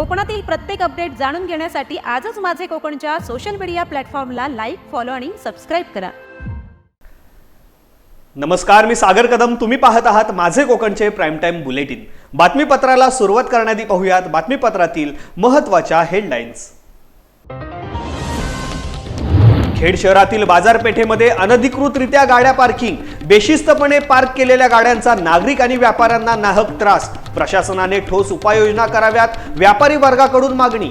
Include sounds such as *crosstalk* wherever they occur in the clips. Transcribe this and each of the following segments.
कोकणातील प्रत्येक अपडेट जाणून घेण्यासाठी आजच माझे कोकणच्या सोशल मीडिया प्लॅटफॉर्मला लाईक फॉलो आणि सबस्क्राईब करा. नमस्कार मी सागर कदम. तुम्ही पाहत आहात माझे कोकणचे प्राईम टाईम बुलेटिन बातमीपत्राला सुरुवात करण्याआधी पाहूयात बातमीपत्रातील महत्त्वाच्या हेडलाईन्स खेड शहरातील बाजारपेठेमध्ये अनधिकृतरित्या गाड्या पार्किंग बेशिस्तपणे पार्क केलेल्या गाड्यांचा नागरिक आणि व्यापाऱ्यांना नाहक त्रास. प्रशासनाने ठोस उपाययोजना कराव्यात व्यापारी वर्गाकडून मागणी.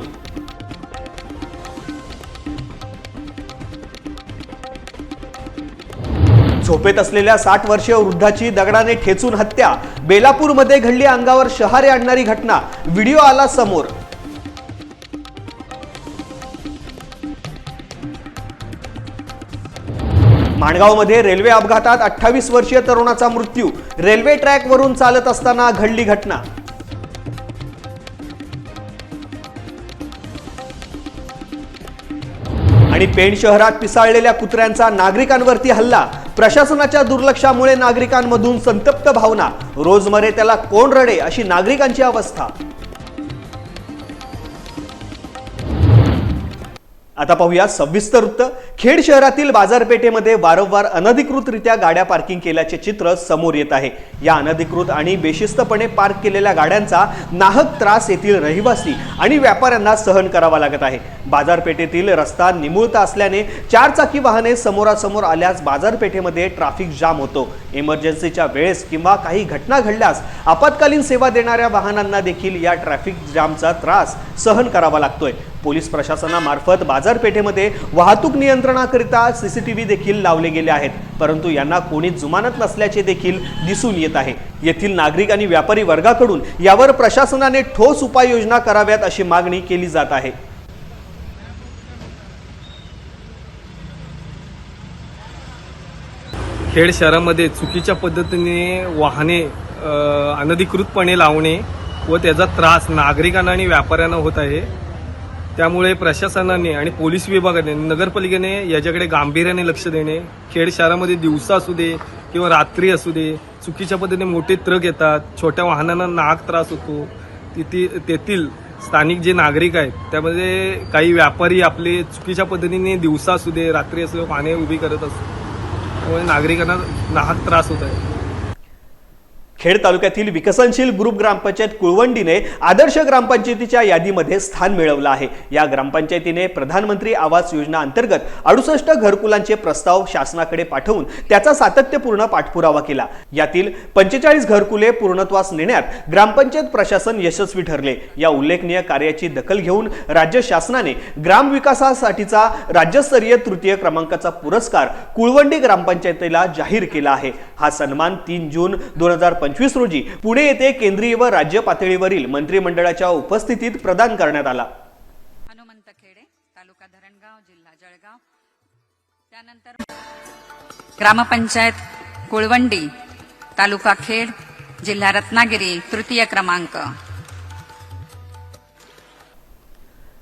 झोपेत असलेल्या साठ वर्षीय वृद्धाची दगडाने ठेचून हत्या. बेलापूरमध्ये घडली अंगावर शहारे आणणारी घटना. व्हिडिओ आला समोर. माणगावमध्ये रेल्वे अपघातात अठ्ठावीस वर्षीय तरुणाचा मृत्यू. रेल्वे ट्रॅकवरून चालत असताना घडली घटना. आणि पेण शहरात पिसाळलेल्या कुत्र्यांचा नागरिकांवरती हल्ला. प्रशासनाच्या दुर्लक्षामुळे नागरिकांमधून संतप्त भावना. रोजमरे त्याला कोण रडे अशी नागरिकांची अवस्था. आता पाहूया सविस्तर वृत्त. खेड शहरातील बाजारपेठेमध्ये वारंवार अनधिकृतरित्या गाड्या पार्किंग केल्याचे चित्र समोर येत आहे. या अनधिकृत आणि बेशिस्तपणे पार्क केलेल्या गाड्यांचा नाहक त्रास येथील रहिवासी आणि व्यापाऱ्यांना सहन करावा लागत आहे. बाजारपेठेतील रस्ता निमुळता असल्याने चारचाकी वाहने समोरासमोर आल्यास बाजारपेठेमध्ये ट्रॅफिक जाम होतो. इमर्जन्सीच्या वेळेस किंवा काही घटना घडल्यास आपत्कालीन सेवा देणाऱ्या वाहनांना देखील या ट्रॅफिक जामचा त्रास सहन करावा लागतोय. पोलीस प्रशासनामार्फत बाजार बाजारपेठेमध्ये वाहतूक नियंत्रणाकरिता सीसीटीव्ही देखील लावले गेले आहेत. परंतु यांना कोणी जुमानत नसल्याचे देखील दिसून येत आहे. येथील नागरिक आणि व्यापारी वर्गाकडून यावर प्रशासनाने ठोस उपाययोजना कराव्यात अशी मागणी केली जात आहे. खेड शहरामध्ये चुकीच्या पद्धतीने वाहने अनधिकृतपणे लावणे व त्याचा त्रास नागरिकांना आणि व्यापाऱ्यांना होत आहे. त्यामुळे प्रशासनाने आणि पोलीस विभागाने नगरपालिकेने याच्याकडे गांभीर्याने लक्ष देणे खेड शहरामध्ये दिवसा असू दे किंवा रात्री असू दे चुकीच्या पद्धतीने मोठे ट्रक येतात छोट्या वाहनांना नाक त्रास होतो तिथे तेथील स्थानिक जे नागरिक आहेत त्यामध्ये काही व्यापारी आपले चुकीच्या पद्धतीने दिवसा असू दे रात्री असू दे वाहने उभी करत असतो त्यामुळे नागरिकांना नाहक त्रास होत आहे. खेड तालुक्यातील विकसनशील ग्रुप ग्रामपंचायत कुळवंडीने आदर्श ग्रामपंचायतीच्या यादीमध्ये स्थान मिळवलं आहे. या ग्रामपंचायतीने प्रधानमंत्री आवास योजना अंतर्गत अडुसष्ट घरकुलांचे प्रस्ताव शासनाकडे पाठवून त्याचा सातत्यपूर्ण पाठपुरावा केला. यातील पंचेचाळीस घरकुले पूर्णत्वास नेण्यात ग्रामपंचायत प्रशासन यशस्वी ठरले. या उल्लेखनीय कार्याची दखल घेऊन राज्य शासनाने ग्रामविकासासाठीचा राज्यस्तरीय तृतीय क्रमांकाचा पुरस्कार कुळवंडी ग्रामपंचायतीला जाहीर केला आहे. हा सन्मान तीन जून दोन हजार पंचवीस रोजी पुणे येथे केंद्रीय व राज्य पातळीवरील मंत्रिमंडळाच्या उपस्थितीत प्रदान करण्यात आला. हनुमंत खेडे तालुका धरणगाव जिल्हा जळगाव. त्यानंतर ग्रामपंचायत कुळवंडी तालुका खेड जिल्हा रत्नागिरी तृतीय क्रमांक.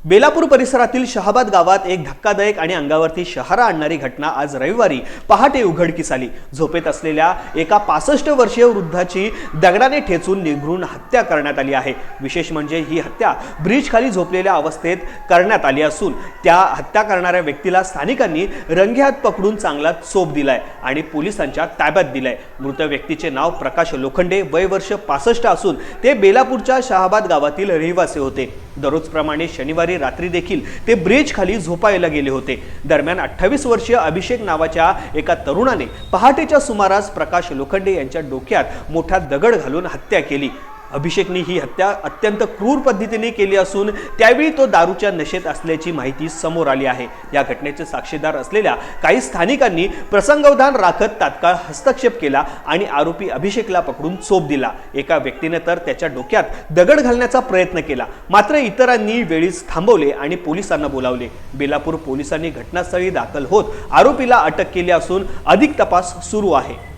बेलापूर परिसरातील शहाबाद गावात एक धक्कादायक आणि अंगावरती शहारा आणणारी घटना आज रविवारी पहाटे उघडकीस आली. झोपेत असलेल्या एका पासष्ट वर्षीय वृद्धाची दगडाने ठेचून निघरून हत्या करण्यात आली आहे. विशेष म्हणजे ही हत्या ब्रिज खाली झोपलेल्या अवस्थेत करण्यात आली असून त्या हत्या करणाऱ्या व्यक्तीला स्थानिकांनी रंगेहात पकडून चांगला चोप दिलाय आणि पोलिसांच्या ताब्यात दिलाय. मृत व्यक्तीचे नाव प्रकाश लोखंडे वय वर्ष पासष्ट असून ते बेलापूरच्या शहाबाद गावातील रहिवासी होते. दररोजप्रमाणे शनिवारी रात्री देखील ते ब्रिज खाली झोपायला गेले होते. दरम्यान अठ्ठावीस वर्षीय अभिषेक नावाच्या एका तरुणाने पहाटेच्या सुमारास प्रकाश लोखंडे यांच्या डोक्यात मोठा दगड घालून हत्या केली. अभिषेकने ही हत्या अत्यंत क्रूर पद्धतीने केली असून त्यावेळी तो दारूच्या नशेत असल्याची माहिती समोर आली आहे. या घटनेचे साक्षीदार असलेल्या काही स्थानिकांनी प्रसंगावधान राखत तात्काळ हस्तक्षेप केला आणि आरोपी अभिषेकला पकडून चोप दिला. एका व्यक्तीने तर त्याच्या डोक्यात दगड घालण्याचा प्रयत्न केला. मात्र इतरांनी वेळीच थांबवले आणि पोलिसांना बोलावले. बेलापूर पोलिसांनी घटनास्थळी दाखल होत आरोपीला अटक केली असून अधिक तपास सुरू आहे.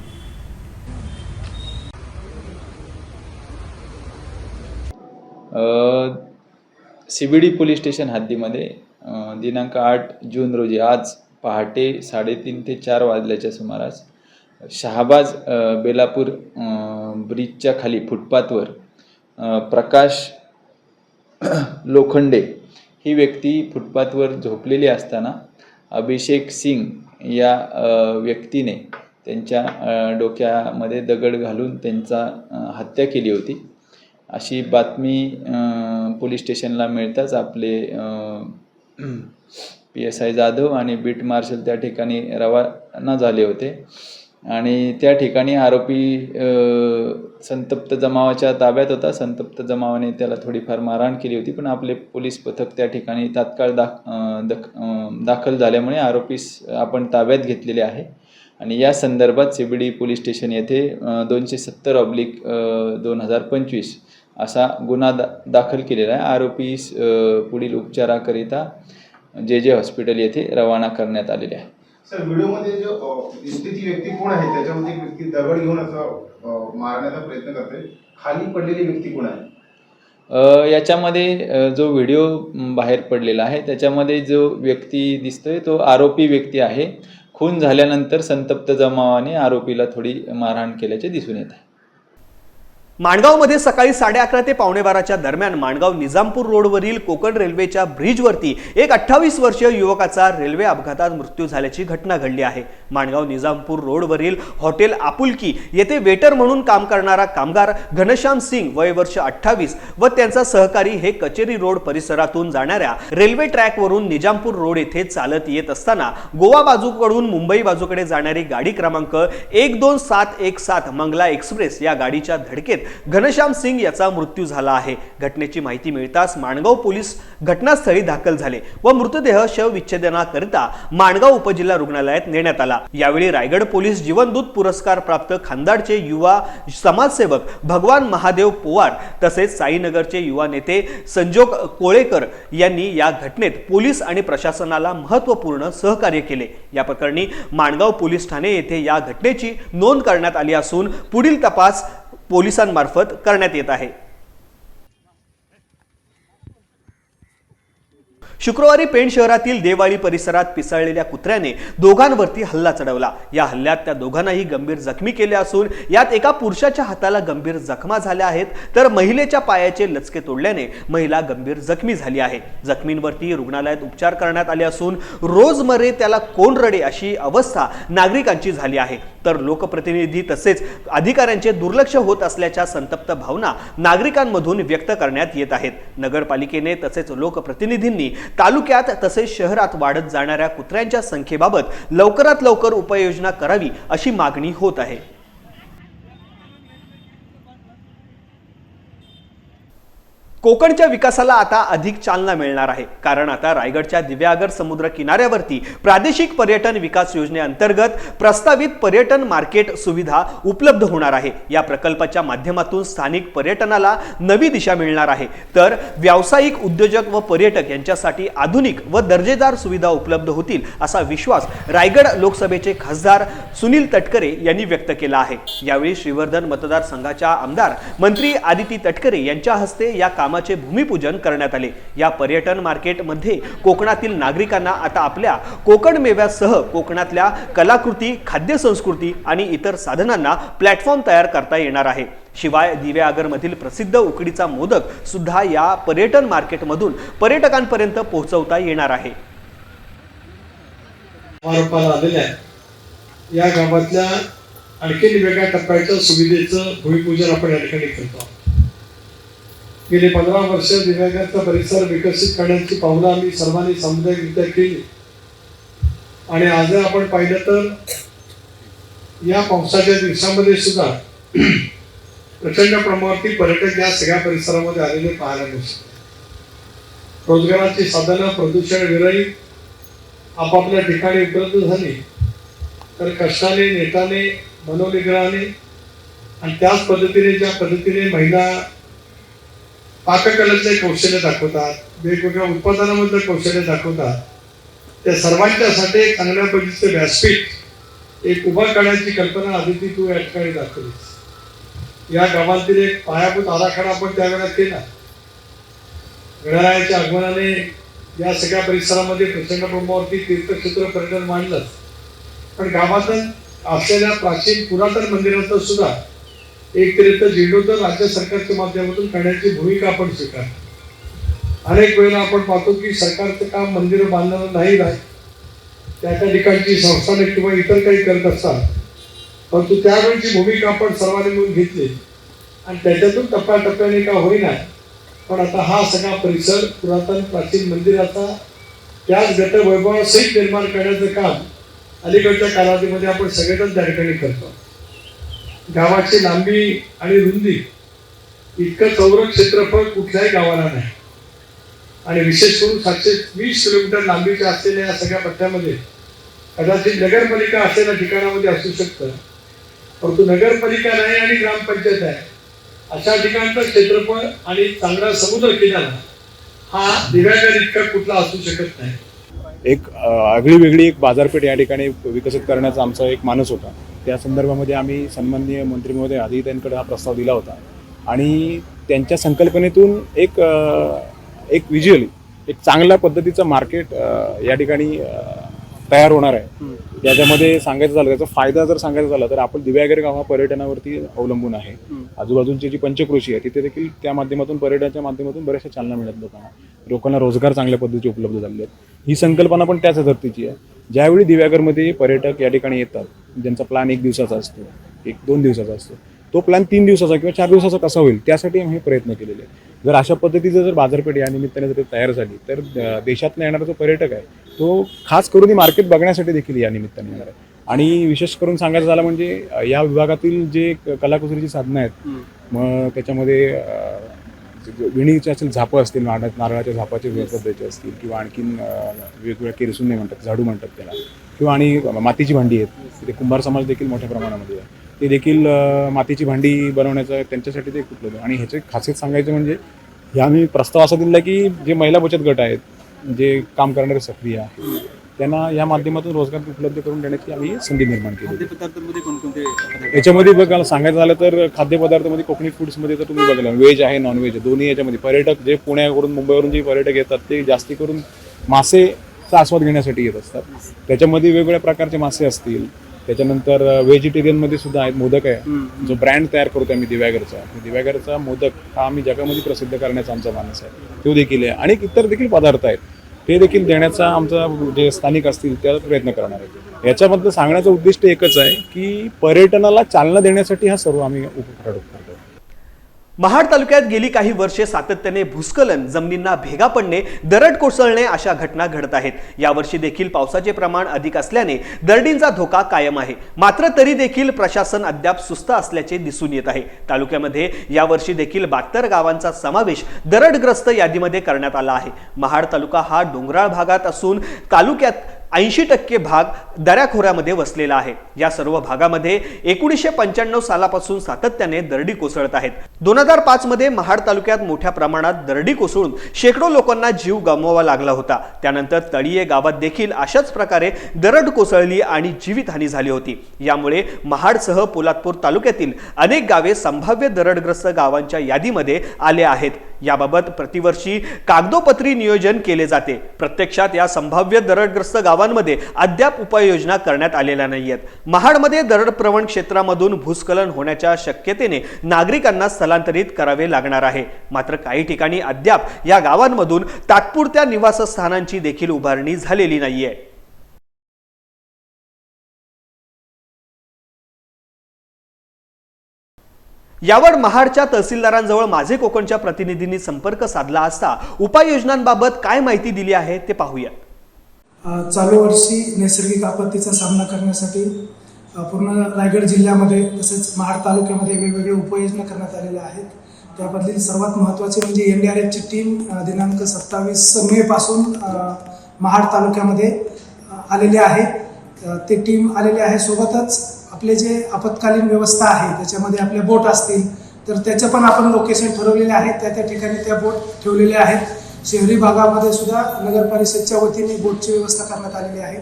C B D police station हद्दीमध्ये दिनांक आठ जून रोजी आज पहाटे साडेतीन ते चार वाजल्याच्या सुमारास शहाबाज बेलापूर ब्रिजच्या खाली फुटपाथवर प्रकाश *clears throat* लोखंडे ही व्यक्ती फुटपाथवर झोपलेली असताना अभिषेक सिंग या व्यक्तीने त्यांच्या डोक्यामध्ये दगड घालून त्यांचा हत्या केली होती. अशी बातमी पोलीस स्टेशनला मिळताच आपले पी एस आय जाधव आणि बीट मार्शल त्या ठिकाणी रवाना झाले होते. आणि त्या ठिकाणी आरोपी संतप्त जमावाच्या ताब्यात होता. संतप्त जमावाने त्याला थोडीफार मारहाण केली होती पण आपले पोलीस पथक त्या ठिकाणी तात्काळ दाख दख दाखल झाल्यामुळे आरोपीस आपण ताब्यात घेतलेले आहे. आणि या संदर्भात C B D police station येथे दोनशे सत्तर ऑब्लिक दोन हजार पंचवीस असा गुन्हा दा दाखल केलेला आहे. आरोपीस अ, पुढील उपचाराकरिता जे जे हॉस्पिटल येथे रवाना करण्यात आलेले आहे. सर व्हिडिओमध्ये जो व्यक्ती कोण आहे? त्याच्यामध्ये व्यक्ती दगड घेऊन असं मारण्याचा प्रयत्न करते खाली पडलेली व्यक्ती कोण आहे? याच्यामध्ये जो व्हिडिओ बाहेर पडलेला आहे त्याच्यामध्ये जो व्यक्ती दिसतोय तो आरोपी व्यक्ती आहे. खून झाल्यानंतर संतप्त जमावाने आरोपीला थोडी मारहाण केल्याचे दिसून येत आहे. माणगावमध्ये सकाळी साडे अकरा ते पावणे बाराच्या दरम्यान माणगाव निजामपूर रोडवरील कोकण रेल्वेच्या ब्रिजवरती एक अठ्ठावीस वर्षीय युवकाचा रेल्वे अपघातात मृत्यू झाल्याची घटना घडली आहे. माणगाव निजामपूर रोडवरील हॉटेल आपुलकी येथे वेटर म्हणून काम करणारा कामगार घनश्याम सिंग वय वर्ष अठ्ठावीस व त्यांचा सहकारी हे कचेरी रोड परिसरातून जाणाऱ्या रेल्वे ट्रॅकवरून निजामपूर रोड येथे चालत येत असताना गोवा बाजूकडून मुंबई बाजूकडे जाणारी गाडी क्रमांक एक दोन सात एक सात मंगला एक्सप्रेस या गाडीच्या धडकेत घनश्याम सिंग याचा मृत्यू झाला आहे. घटनेची माहिती मिळताच माणगाव पोलीस घटनास्थळी दाखल झाले व मृतदेह शवविच्छेदनाकरिता माणगाव उपजिल्हा रुग्णालयात नेण्यात आला. यावेळी रायगड पोलीस जीवनदूत पुरस्कार प्राप्त खांदाडचे युवा समाजसेवक भगवान महादेव पोवार तसेच साईनगरचे युवा नेते संजोग कोळेकर यांनी या घटनेत पोलीस आणि प्रशासनाला महत्त्वपूर्ण सहकार्य केले. या प्रकरणी माणगाव पोलीस ठाणे येथे या घटनेची नोंद करण्यात आली असून पुढील तपास पोलिसांमार्फत करण्यात येत आहे. शुक्रवारी पेण शहरातील देवाळी परिसरात पिसळलेल्या कुत्र्याने दोघांवरती हल्ला चढवला. या हल्ल्यात त्या दोघांनाही गंभीर जखमी केले असून यात एका पुरुषाच्या हाताला गंभीर जखमा झाल्या आहेत तर महिलेच्या पायाचे लचके तोडल्याने महिला गंभीर जखमी झाली आहे. जखमींवरती रुग्णालयात उपचार करण्यात आले असून रोजमरे त्याला कोण रडे अशी अवस्था नागरिकांची झाली आहे. तर लोकप्रतिनिधी तसेच अधिकाऱ्यांचे दुर्लक्ष होत असल्याच्या संतप्त भावना नागरिकांमधून व्यक्त करण्यात येत आहेत. नगरपालिकेने तसेच लोकप्रतिनिधींनी तालुक्यात तसेच शहरात वाढत जाणाऱ्या कुत्र्यांच्या संख्येबाबत लवकरात लवकर उपाययोजना करावी अशी मागणी होत आहे. कोकणच्या विकासाला आता अधिक चालना मिळणार आहे. कारण आता रायगडच्या दिव्यागर समुद्र किनाऱ्यावरती प्रादेशिक पर्यटन विकास योजनेअंतर्गत प्रस्तावित पर्यटन मार्केट सुविधा उपलब्ध होणार आहे. या प्रकल्पाच्या माध्यमातून स्थानिक पर्यटनाला नवी दिशा मिळणार आहे. तर व्यावसायिक उद्योजक व पर्यटक यांच्यासाठी आधुनिक व दर्जेदार सुविधा उपलब्ध होतील असा विश्वास रायगड लोकसभेचे खासदार सुनील तटकरे यांनी व्यक्त केला आहे. यावेळी श्रीवर्धन मतदारसंघाच्या आमदार मंत्री आदिती तटकरे यांच्या हस्ते या कामाचे भूमिपूजन करण्यात आले. या पर्यटन मार्केटमध्ये कोकणातील नागरिकांना आता आपल्या कोकण मेव्यासह कोकणातल्या कलाकृती खाद्यसंस्कृती आणि इतर साधनांना प्लॅटफॉर्म तयार करता येणार आहे. शिवाय दिव्यागरमधील प्रसिद्ध उकडीचा मोदक सुद्धा या पर्यटन मार्केटमधून पर्यटकांपर्यंत पोहोचवता येणार आहे. या गावातल्या आणखी वेगळ्या टप्प्याच्या सुविधेचं भूमिपूजन आपण या ठिकाणी करतो गेली पंधरा वर्ष दिव्यांगाचा परिसर विकसित करण्याची पावलं आम्ही सर्वांनी सामुदायिकरित्या केली. आणि आज आपण पाहिलं तर या पावसाच्या दिवसामध्ये सुद्धा प्रचंड प्रमाणावरती पर्यटक या सगळ्या परिसरामध्ये आलेले पाहायला मिळतात. रोजगाराची साधनं प्रदूषण विरहित आपापल्या ठिकाणी उपलब्ध झाली. तर कष्टाने नेटाने मनोनिग्रहाने आणि त्याच पद्धतीने ज्या पद्धतीने महिला पाककलेतले कौशल्य दाखवतात वेगवेगळ्या उत्पादनामधलं कौशल्य दाखवतात. त्या सर्वांच्यासाठी एक चांगल्या पद्धतीचं व्यासपीठ एक उभं करण्याची कल्पना आदिती तू या ठिकाणी दाखवलीस. या गावातील एक पायाभूत आराखडा आपण त्यावेळेला केला. गणरायाच्या आगमनाने या सगळ्या परिसरामध्ये प्रचंड प्रमाणावरती तीर्थक्षेत्र पर्यटन मांडलं. पण गावातच असलेल्या प्राचीन पुरातन मंदिरांचं सुद्धा एक तरी जीर्णोद्धार राज्य सरकारच्या माध्यमातून करण्याची भूमिका आपण स्वीकार अनेक वेळेला आपण पाहतो की सरकारचं काम मंदिरं बांधणं नाही राहत. त्या त्या ठिकाणची संस्थाने किंवा इतर काही करत असतात. परंतु त्यावेळीची भूमिका आपण सर्वांनी मिळून घेतली आणि त्याच्यातून टप्प्याटप्प्याने का होईना पण आता हा सगळा परिसर पुरातन प्राचीन मंदिराचा त्याच गतवैभवासहित निर्माण करण्याचं काम अलीकडच्या कालावधीमध्ये आपण सगळेजण त्या ठिकाणी करतो. गावाची लांबी आणि रुंदी इतकं चौरस क्षेत्रफळ कुठल्याही गावाला नाही. आणि विशेष करून सातशे वीस किलोमीटर लांबीच्या असलेल्या या सगळ्या पट्ट्यामध्ये कदाचित नगरपालिका असलेल्या ठिकाणामध्ये असू शकतं. परंतु नगरपालिका नाही आणि ग्रामपंचायत आहे. अशा ठिकाणचं क्षेत्रफळ आणि चांगला समुद्र किनारा हा दिव्यागर इतका कुठला असू शकत नाही. एक आगळी वेगळी एक बाजारपेठ या ठिकाणी विकसित करण्याचा आमचा एक मानस होता. त्या संदर्भामध्ये आम्ही सन्माननीय मंत्री महोदय आधी त्यांकडे हा प्रस्ताव दिला होता. आणि त्यांच्या संकल्पनेतून एक एक व्हिज्युअली एक चांगल्या पद्धतीचं मार्केट या ठिकाणी तयार होणार आहे. याच्यामध्ये सांगायचं झालं त्याचा फायदा जर सांगायचा झाला तर आपण दिव्यागर गाव हा पर्यटनावरती अवलंबून आहे. आजूबाजूची जी पंचकृषी आहे तिथे देखील त्या माध्यमातून पर्यटनाच्या माध्यमातून बऱ्याचशा चालना मिळत लोकांना. लोकांना रोजगार चांगल्या पद्धतीचे उपलब्ध झालेले आहेत. ही संकल्पना पण त्याच धर्तीची आहे. ज्यावेळी दिव्यागरमध्ये पर्यटक या ठिकाणी येतात ज्यांचा प्लॅन एक दिवसाचा असतो एक दोन दिवसाचा असतो. तो प्लॅन तीन दिवसाचा किंवा चार दिवसाचा कसा होईल त्यासाठी आम्ही प्रयत्न केलेले आहे जर अशा पद्धतीचं जर बाजारपेठ या निमित्ताने जर तयार झाली तर देशातनं येणारा जो पर्यटक आहे तो खास करून ही मार्केट बघण्यासाठी देखील या निमित्ताने येणार आहे. आणि विशेष करून सांगायचं झालं म्हणजे या विभागातील जे कलाकुसरीची साधनं आहेत मग त्याच्यामध्ये विणीच्या विणीचे असेल झापं असतील नारळा नारळाच्या झापाचे पद्धतीचे असतील किंवा आणखीन वेगवेगळ्या वेगवेगळ्या नाही म्हणतात झाडू म्हणतात त्याला. किंवा आणि मातीची भांडी आहेत. तिथे कुंभार समाज देखील मोठ्या प्रमाणामध्ये आहे. ते देखील मातीची भांडी बनवण्याचं त्यांच्यासाठी ते उपलब्ध आणि ह्याची खासियत सांगायचं म्हणजे ह्या मी प्रस्ताव असा दिला की जे महिला बचत गट आहेत जे काम करणारे सक्रिय आहे त्यांना या माध्यमातून रोजगार उपलब्ध करून देण्याची आम्ही संधी निर्माण केली. याच्यामध्ये बघा सांगायचं झालं तर खाद्यपदार्थामध्ये कोकणी फूड्समध्ये तर तुम्ही बघायला व्हेज आहे नॉन व्हेज आहे. दोन्ही याच्यामध्ये. पर्यटक जे पुण्यावरून मुंबईवरून जे पर्यटक येतात ते जास्ती करून मासेचा आस्वाद घेण्यासाठी येत असतात. त्याच्यामध्ये वेगवेगळ्या प्रकारचे मासे असतील. त्याच्यानंतर व्हेजिटेरियनमध्ये सुद्धा आहेत मोदक आहे. जो ब्रँड तयार करतो आम्ही दिव्यागरचा. दिव्यागरचा मोदक हा आम्ही जगामध्ये प्रसिद्ध करण्याचा आमचा मानस आहे. तो देखील आहे. आणि इतर देखील पदार्थ आहेत. ते देखील देण्याचा आमचा जे स्थानिक असतील त्याचा प्रयत्न करणार आहे याच्याबद्दल सांगण्याचं उद्दिष्ट एकच आहे की पर्यटनाला चालना देण्यासाठी हा सर्व आम्ही उपक्रम महाड तालुक्यात गेली काही वर्षे सातत्याने भूस्खलन जमिनींना भेगा पडणे दरड कोसळणे अशा घटना घडत आहेत. यावर्षी देखील पावसाचे प्रमाण अधिक असल्याने दरडींचा धोका कायम आहे. मात्र तरी देखील प्रशासन अद्याप सुस्त असल्याचे दिसून येत आहे. तालुक्यामध्ये यावर्षी देखील बहात्तर गावांचा समावेश दरडग्रस्त यादीमध्ये करण्यात आला आहे. महाड तालुका हा डोंगराळ भागात असून तालुक्यात ऐंशी टक्के भाग दऱ्याखोऱ्यामध्ये वसलेला आहे. या सर्व भागामध्ये एकोणीसशे पंच्याण्णव सालापासून सातत्याने दरडी कोसळत आहेत. दोन हजार पाच मध्ये महाड तालुक्यात मोठ्या प्रमाणात दरडी कोसळून शेकडो लोकांना जीव गमवावा लागला होता. त्यानंतर तळीये गावात देखील अशाच प्रकारे दरड कोसळली आणि जीवितहानी झाली होती. यामुळे महाडसह पोलादपूर तालुक्यातील अनेक गावे संभाव्य दरडग्रस्त गावांच्या यादीमध्ये आले आहेत. याबाबत प्रतिवर्षी कागदोपत्री नियोजन केले जाते. प्रत्यक्षात या संभाव्य दरडग्रस्त गावांमध्ये अद्याप उपाय उपाययोजना करण्यात आलेल्या नाहीयेत. महाडमध्ये दरड प्रवण क्षेत्रामधून भूस्खलन होण्याच्या शक्यतेने नागरिकांना स्थलांतरित करावे लागणार आहे. मात्र काही ठिकाणी अद्याप या गावांमधून तात्पुरत्या निवासस्थानांची देखील उभारणी झालेली नाहीये. यावर महाडच्या तहसीलदारांजवळ माझे कोकणच्या प्रतिनिधींनी संपर्क साधला असता उपाययोजनांबाबत काय माहिती दिली आहे ते पाहूया चालू वर्षी नैसर्गिक आपत्तीचा सामना करण्यासाठी पूर्ण रायगड जिल्ह्यामध्ये तसेच महाड तालुक्यामध्ये वेगवेगळे उपाययोजना करण्यात आलेल्या आहेत. त्याबद्दल सर्वात महत्त्वाची म्हणजे एन डी आर एफची टीम दिनांक सत्तावीस मे पासून महाड तालुक्यामध्ये आलेली आहे. ते टीम आलेली आहे सोबतच आपले जे आपत्कालीन व्यवस्था आहे त्याच्यामध्ये आपल्या बोट असतील तर त्याचं पण आपण लोकेशन ठरवलेले आहेत. त्या त्या ठिकाणी त्या बोट ठेवलेल्या आहेत. शहरी भागामध्ये सुद्धा नगर परिषदच्या वतीने बोटची व्यवस्था करण्यात आलेली आहे.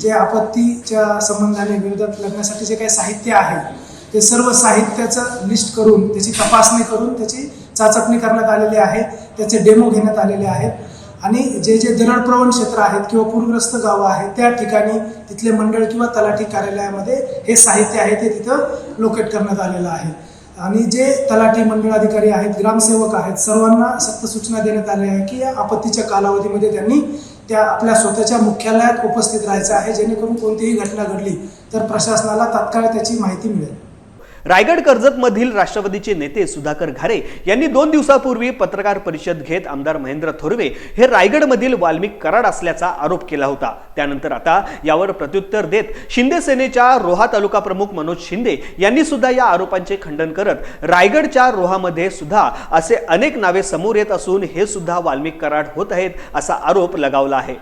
जे आपत्तीच्या संबंधाने विरोधात लग्नासाठी जे काही साहित्य आहे ते सर्व साहित्याचं लिस्ट करून त्याची तपासणी करून त्याची चाचपणी करण्यात आलेली आहे. त्याचे डेमो घेण्यात आलेले आहेत. आणि जे जे दरडप्रवण क्षेत्र आहेत किंवा पूरग्रस्त गावं आहेत त्या ठिकाणी तिथले मंडळ किंवा तलाठी कार्यालयामध्ये हे साहित्य आहे ते तिथं लोकेट करण्यात आलेलं आहे. आणि जे तलाठी मंडळ अधिकारी आहेत ग्रामसेवक आहेत सर्वांना सक्त सूचना देण्यात आल्या आहे की या आपत्तीच्या कालावधीमध्ये त्यांनी त्या आपल्या स्वतःच्या मुख्यालयात उपस्थित राहायचं आहे जेणेकरून कोणतीही घटना घडली तर प्रशासनाला तात्काळ त्याची माहिती मिळेल. रायगड कर्जतमधील राष्ट्रवादीचे नेते सुधाकर घारे यांनी दोन दिवसापूर्वी पत्रकार परिषद घेत आमदार महेंद्र थोरवे हे रायगडमधील वाल्मिक कराड असल्याचा आरोप केला होता. त्यानंतर आता यावर प्रत्युत्तर देत शिंदे सेनेच्या रोहा तालुका प्रमुख मनोज शिंदे यांनी सुद्धा या आरोपांचे खंडन करत रायगडच्या रोहामध्ये सुद्धा असे अनेक नावे समोर येत असून हे सुद्धा वाल्मिक कराड होत आहेत असा आरोप लगावला आहे.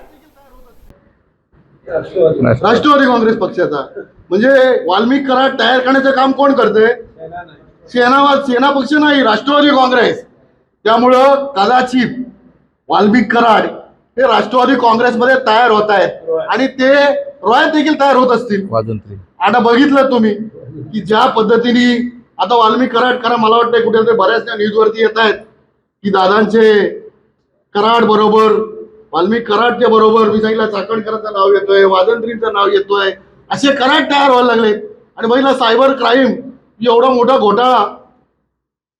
राष्ट्रवादी. काँग्रेस पक्षाचा. म्हणजे वाल्मिक कराड तयार करण्याचं काम कोण करते सेनावाद सेना पक्ष नाही राष्ट्रवादी काँग्रेस. त्यामुळं कदाचित वाल्मिक कराड हे राष्ट्रवादी काँग्रेसमध्ये तयार होत आहेत. आणि ते रॉयात देखील तयार होत असतील. आता बघितलं तुम्ही की ज्या पद्धतीने आता वाल्मिक कराड करा मला वाटतं कुठे बऱ्याचशा न्यूजवरती येत आहेत की दादांचे कराड बरोबर वाल्मिक कराडच्या बरोबर मी सांगितलं चाकणकरांचं नाव येतोय वादंत्रींचं नाव येतोय. असे कराड तयार व्हायला लागले. आणि बघितलं सायबर क्राईम एवढा मोठा घोटाळा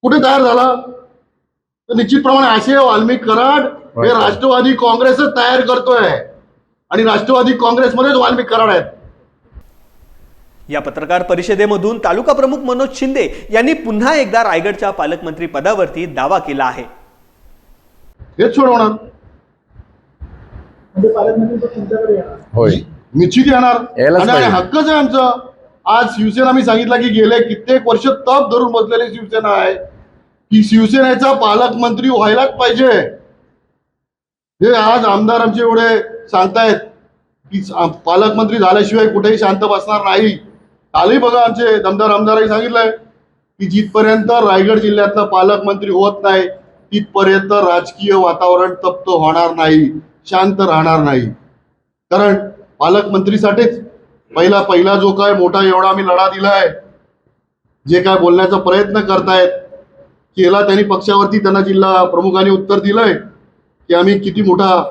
कुठे तयार झाला? तर निश्चितप्रमाणे असे वाल्मिक कराड हे राष्ट्रवादी काँग्रेसच तयार करतोय. आणि राष्ट्रवादी काँग्रेसमध्येच वाल्मिक कराड आहेत. या पत्रकार परिषदेमधून तालुका प्रमुख मनोज शिंदे यांनी पुन्हा एकदा रायगडच्या पालकमंत्री पदावरती दावा केला आहे. हेच सोडवणार. होय. निश्चित येणार. यायलाच आणि आणि पाहिजे. हक्कच आहे आमचं. आज शिवसेना मी सांगितलं की गेले कित्येक वर्ष तप धरून बसलेली शिवसेना आहे. की शिवसेनेचा पालकमंत्री व्हायलाच पाहिजे. हे आज आमदार आमचे एवढे सांगतायत की स- पालकमंत्री झाल्याशिवाय कुठेही शांत बसणार नाही. कालही बघा आमचे दमदार आमदारही सांगितलंय की जिथपर्यंत रायगड जिल्ह्यातला पालकमंत्री होत नाही तिथपर्यंत राजकीय वातावरण तप्त होणार नाही. शांत राहणार नाही. कारण पालकमंत्रीसाठीच पहिला पहिला जो काय मोठा एवढा आम्ही लढा दिलाय जे काय बोलण्याचा प्रयत्न करतायत केला त्यांनी पक्षावरती त्यांना जिल्हा प्रमुखांनी उत्तर दिलंय की आम्ही किती मोठा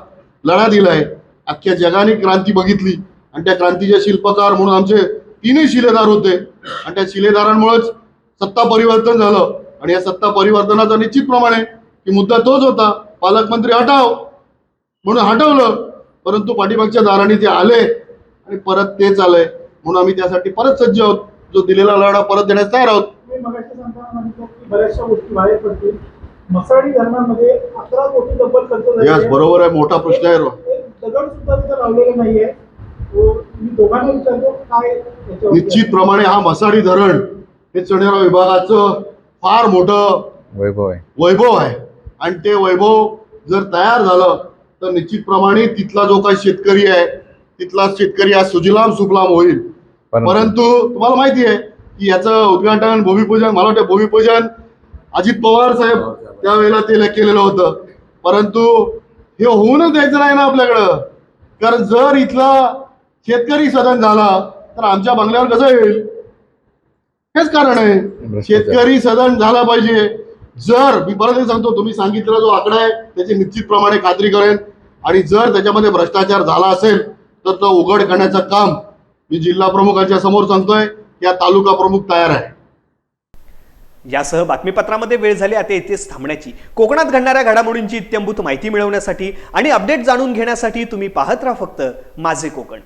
लढा दिलाय. अख्ख्या जगाने क्रांती बघितली. आणि त्या क्रांतीचे शिल्पकार म्हणून आमचे तीनही शिलेदार होते. आणि त्या शिलेदारांमुळेच सत्ता परिवर्तन झालं. आणि या सत्ता परिवर्तनाचा निश्चितप्रमाणे की मुद्दा तोच होता पालकमंत्री हटाव म्हणून हटवलं. परंतु पाठीमागच्या दाराने ते आले आणि परत तेच आलंय. म्हणून आम्ही त्यासाठी परत सज्ज आहोत. जो दिलेला लढा परत देण्यास तयार आहोत. बऱ्याचशा गोष्टी बाहेर पडतील. मसाडी धरणामध्ये अकरा कोटी खर्च. बरोबर आहे. मोठा प्रश्न आहे रो. एक दगड सुद्धा तिथं लावलेला नाहीये. तो मी दोघांना विचारतो काय त्याच्यावरती? निश्चितप्रमाणे हा मसाडी धरण हे चढेरा विभागाचं फार मोठं वैभव आहे. वैभव आहे. आणि ते वैभव जर तयार झालं तर निश्चितप्रमाणे तिथला जो काही शेतकरी आहे तिथला शेतकरी आज सुजलाम सुफलाम होईल. परंतु तुम्हाला माहिती आहे की याचं उद्घाटन भूमिपूजन मला वाटतं भूमिपूजन अजित पवार साहेब त्यावेळेला ते केलेलं होतं. परंतु हे होऊनच द्यायचं नाही ना आपल्याकडं. कारण जर इथला शेतकरी सदन झाला तर आमच्या बंगल्यावर कसं येईल? हेच कारण आहे. शेतकरी सदन झाला पाहिजे. जर मी परत सांगतो तुम्ही सांगितलेला जो आकडा आहे त्याची निश्चितप्रमाणे खात्री करेन. आणि जर त्याच्यामध्ये भ्रष्टाचार झाला असेल तर तो उघड करण्याचं काम मी जिल्हा प्रमुखांच्या समोर सांगतोय या तालुका प्रमुख तयार आहे. यासह बातमीपत्रामध्ये वेळ झाली आता इथेच थांबण्याची. कोकणात घडणाऱ्या घडामोडींची इत्यंभूत माहिती मिळवण्यासाठी आणि अपडेट जाणून घेण्यासाठी तुम्ही पाहत राहा फक्त माझे कोकण.